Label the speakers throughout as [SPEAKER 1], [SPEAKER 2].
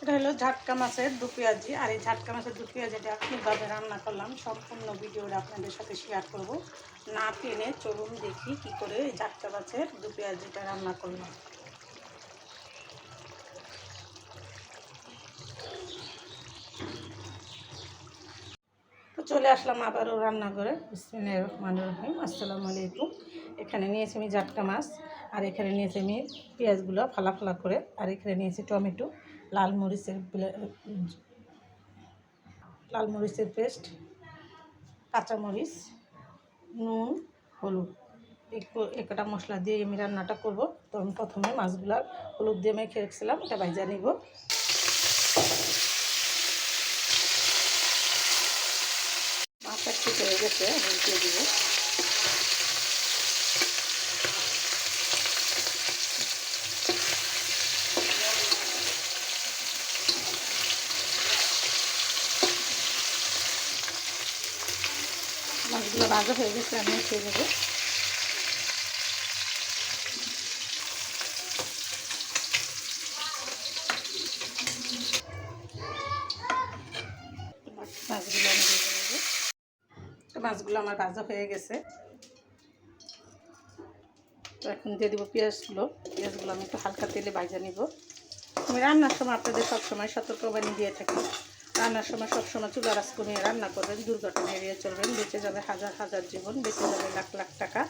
[SPEAKER 1] এটা হলো ঝাটকা মাছের দু পেঁয়াজি। আর এই ঝাটকা মাছের দু পেঁয়াজিটা কীভাবে রান্না করলাম সম্পূর্ণ ভিডিওটা আপনাদের সাথে শেয়ার করব। না টেনে চলুন দেখি কি করে এই ঝাটকা মাছের দু পেঁয়াজিটা রান্না করলাম। চলে আসলাম আবারও রান্নাঘরে। বিসমিল্লাহির রহমানির রহিম। আসসালামু আলাইকুম। এখানে নিয়েছি আমি জাটকা মাছ। আর এখানে নিয়েছি আমি পেঁয়াজগুলো ফালা ফালা করে। আর এখানে নিয়েছি টমেটো, লাল মরিচের লাল মরিচের পেস্ট কাঁচামরিচ নুন, হলুদ। এই মশলা দিয়ে আমি রান্নাটা করব। তো আমি প্রথমে মাছগুলা হলুদ দিয়ে মেখে রেখেছিলাম, এটা ভাজা নিব। মাছটা ঠিক হয়ে গেছে দিয়ে মাছগুলো ভাজা হয়ে গেছে আমি খেয়ে নেব। মাছগুলো আমি মাছগুলো আমার ভাজা হয়ে গেছে। তো এখন দিয়ে দিব পেঁয়াজগুলো। পেঁয়াজগুলো আমি একটু হালকা তেলে ভাজা নিব। আমি রান্নার সময় আপনাদের সবসময় সতর্কবাণী দিয়ে থাকি। রান্নার সময় সবসময় চুলা রাস কমিয়ে রান্না করবেন, দুর্ঘটনা এড়িয়ে চলবেন, বেঁচে যাবে হাজার হাজার জীবন, বেঁচে যাবে লাখ লাখ টাকা।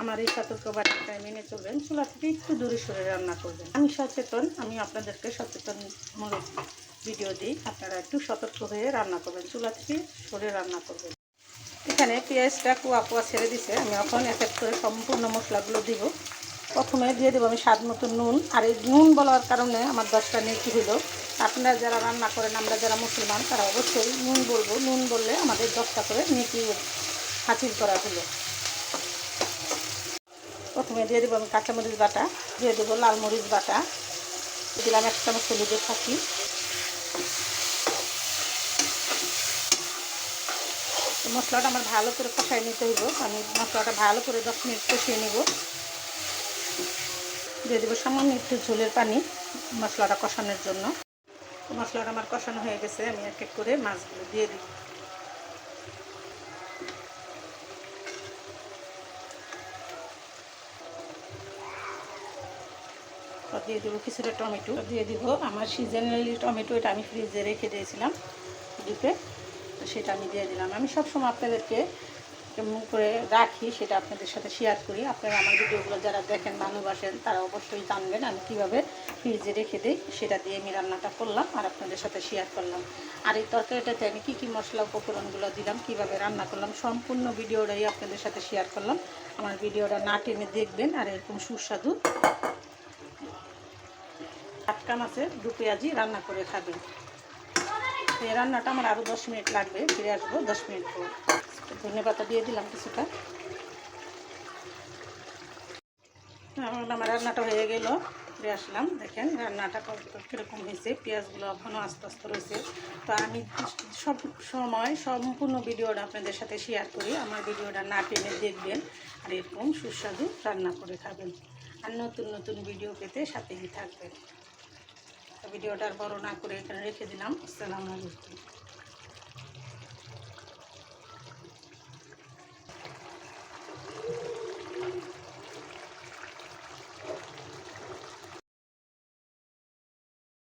[SPEAKER 1] আমার এই সতর্কবাণীটাই মেনে চলবেন, চুলা থেকে একটু দূরে সরে রান্না করবেন। আমি সচেতন, আমি আপনাদেরকে সচেতনমূলক ভিডিও দিই, আপনারা একটু সতর্ক হয়ে রান্না করবেন, চুলা থেকে সরে রান্না করবেন। এখানে পেঁয়াজটা কুয়া কুয়া ছেড়ে দিছে, আমি এখন এক এক করে সম্পূর্ণ মশলাগুলো দিব। প্রথমে দিয়ে দেবো আমি স্বাদ মতো নুন। আর এই নুন বলার কারণে আমার দশটা নেকি হলো আপনারা যারা রান্না করেন, আমরা যারা মুসলমান, তারা অবশ্যই নুন বলব। নুন বললে আমাদের দশটা করে নেকি হাসিল করা হলো। প্রথমে দিয়ে দেবো আমি কাঁচামরিচ বাটা, দিয়ে দেবো লাল মরিচ বাটা। দিলাম এক চামচ হলুদের থাকি মশলাটা আমার ভালো করে কষাই নিতে হইব আমি মশলাটা ভালো করে দশ মিনিট কষিয়ে নিব। দিয়ে দেবো সামান্য একটু ঝোলের পানি মশলাটা কষানোর জন্য। মশলাটা আমার কষানো হয়ে গেছে, আমি এক এক করে মাছগুলো দিয়ে তো দিয়ে দেবো কিছুটা টমেটো। দিয়ে দিব আমার সিজনালি টমেটো, এটা আমি ফ্রিজে রেখে দিয়েছিলাম ডিপে সেটা আমি দিয়ে দিলাম। আমি সবসময় আপনাদেরকে কেমন করে রাখি সেটা আপনাদের সাথে শেয়ার করি। আপনারা আমার ভিডিওগুলো যারা দেখেন, ভালোবাসেন, তারা অবশ্যই জানবেন আমি কীভাবে ফ্রিজে রেখে দিই, সেটা দিয়ে আমি রান্নাটা করলাম আর আপনাদের সাথে শেয়ার করলাম। আর এই তরকারিটাতে আমি কী কী মশলা উপকরণগুলো দিলাম, কীভাবে রান্না করলাম, সম্পূর্ণ ভিডিওটাই আপনাদের সাথে শেয়ার করলাম। আমার ভিডিওটা না টেনে দেখবেন আর এরকম সুস্বাদু আটকা মাছের দু পেঁয়াজি রান্না করে খাবেন। এই রান্নাটা আমার আরও দশ মিনিট লাগবে, ফিরে আসব দশ মিনিট পর। ধনে পাতা দিয়ে দিলাম কিছুটা। এখন আমার রান্নাটা হয়ে গেল, ফিরে আসলাম। দেখেন রান্নাটা কীরকম হয়েছে, পেঁয়াজগুলো এখনও আস্তে আস্তে রয়েছে। তো আমি সব সময় সম্পূর্ণ ভিডিওটা আপনাদের সাথে শেয়ার করি। আমার ভিডিওটা না টেনে দেখবেন আর এরকম সুস্বাদু রান্না করে খাবেন। আর নতুন নতুন ভিডিও পেতে সাথেই থাকবেন। তো ভিডিওটা আর বড় না করে এখানে রেখে দিলাম। আসসালামু আলাইকুম।